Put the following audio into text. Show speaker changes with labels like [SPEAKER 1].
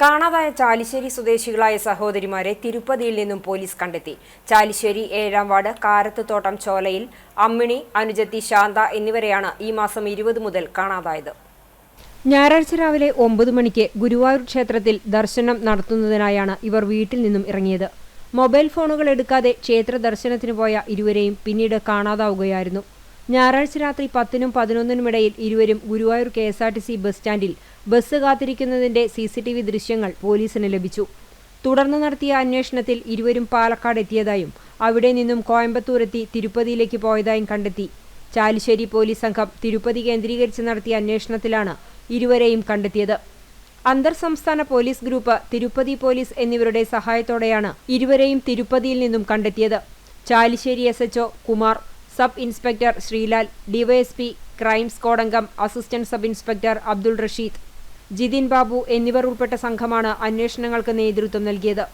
[SPEAKER 1] കാണാതായ ചാലിശ്ശേരി സ്വദേശികളായ സഹോദരിമാരെ തിരുപ്പതിയിൽ നിന്നും പോലീസ് കണ്ടെത്തി. ചാലിശ്ശേരി ഏഴാം വാർഡ് കാരത്തുതോട്ടം ചോലയിൽ അമ്മിണി അനുജത്തി ശാന്ത എന്നിവരെയാണ് ഈ മാസം ഇരുപത് മുതൽ കാണാതായത്. ഞായറാഴ്ച രാവിലെ ഒമ്പത് മണിക്ക് ഗുരുവായൂർ ക്ഷേത്രത്തിൽ ദർശനം നടത്തുന്നതിനായാണ് ഇവർ വീട്ടിൽ നിന്നും ഇറങ്ങിയത്. മൊബൈൽ ഫോണുകൾ എടുക്കാതെ ക്ഷേത്ര ദർശനത്തിന് പോയ ഇരുവരെയും പിന്നീട് കാണാതാവുകയായിരുന്നു. ഞായറാഴ്ച രാത്രി പത്തിനും പതിനൊന്നിനുമിടയിൽ ഇരുവരും Guruvayur K S R T C bus സ്റ്റാൻഡിൽ ബസ് കാത്തിരിക്കുന്നതിന്റെ സി സി ടി വി ദൃശ്യങ്ങൾ പോലീസിന് ലഭിച്ചു. തുടർന്ന് നടത്തിയ അന്വേഷണത്തിൽ ഇരുവരും പാലക്കാട് എത്തിയതായും അവിടെ നിന്നും കോയമ്പത്തൂരെത്തി തിരുപ്പതിയിലേക്ക് പോയതായും കണ്ടെത്തി. ചാലിശ്ശേരി പോലീസ് സംഘം തിരുപ്പതി കേന്ദ്രീകരിച്ച് നടത്തിയ അന്വേഷണത്തിലാണ് ഇരുവരെയും കണ്ടെത്തിയത്. അന്തർ സംസ്ഥാന പോലീസ് ഗ്രൂപ്പ് തിരുപ്പതി പോലീസ് എന്നിവരുടെ സഹായത്തോടെയാണ് ഇരുവരെയും തിരുപ്പതിയിൽ നിന്നും കണ്ടെത്തിയത്. Chalissery S HO Kumar sub inspector Sreelal DYSP crime squad അംഗം assistant sub inspector Abdul Rasheed Jithin Babu എന്നിവർ ഉൾപ്പെട്ട സംഘമാണ് അന്വേഷണങ്ങൾക്ക് നേതൃത്വം നൽകിയത്.